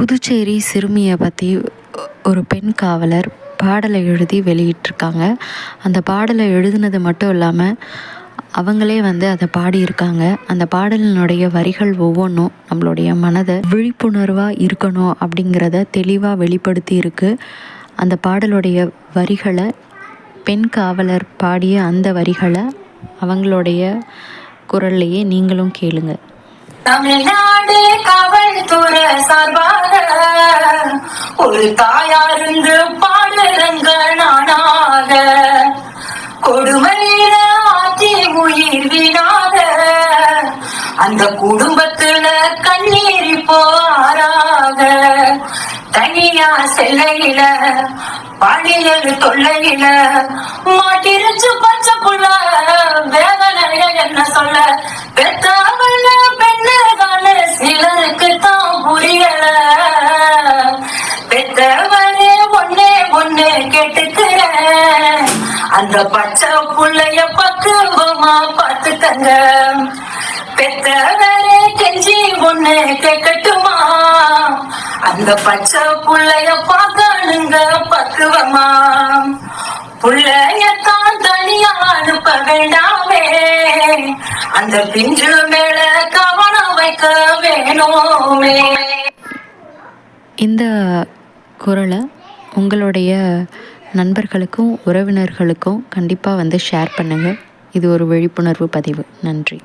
புதுச்சேரி சிறுமியை பற்றி ஒரு பெண் காவலர் பாடலை எழுதி வெளியிட்டிருக்காங்க. அந்த பாடலை எழுதினது மட்டும் இல்லாமல் அவங்களே வந்து அதை பாடியிருக்காங்க. அந்த பாடலினுடைய வரிகள் ஒவ்வொன்றும் நம்மளுடைய மனதை விழிப்புணர்வாக இருக்கணும் அப்படிங்கிறத தெளிவாக வெளிப்படுத்தி இருக்கு அந்த பாடலுடைய வரிகளை பெண் காவலர் பாடிய அந்த வரிகளை அவங்களுடைய குரல்லையே நீங்களும் கேளுங்கள் தமிழ்நாடு காவல்துறை சார்பாக ஒரு தாயாருந்து பாடுறங்க நானாக. கொடுமையில ஆற்றி உயிர் வீணாக. அந்த குடும்பத்துல கண்ணீர் போராக தனியா செல்லையில பாடியது தொல்லையில மாட்டிருச்சு பச்சை புள்ள. வேதனைய என்ன சொல்ல அந்த பச்சை புள்ளைய பக்குவமா பார்த்துக்கங்க. பெத்தவரே கெஞ்சி ஒண்ணு கேட்கட்டுமா? அந்த பச்சை புள்ளைய பார்க்கணுங்க பக்குவமா? புள்ளையத்தான் தனியா அனுப்ப வேண்டாமே. அந்த பிஞ்சு மேல கவனம் வைக்க வேணுமே. இந்த குரலை உங்களுடைய நண்பர்களுக்கும் உறவினர்களுக்கும் கண்டிப்பாக வந்து ஷேர் பண்ணுங்கள் இது ஒரு விழிப்புணர்வு பதிவு. நன்றி.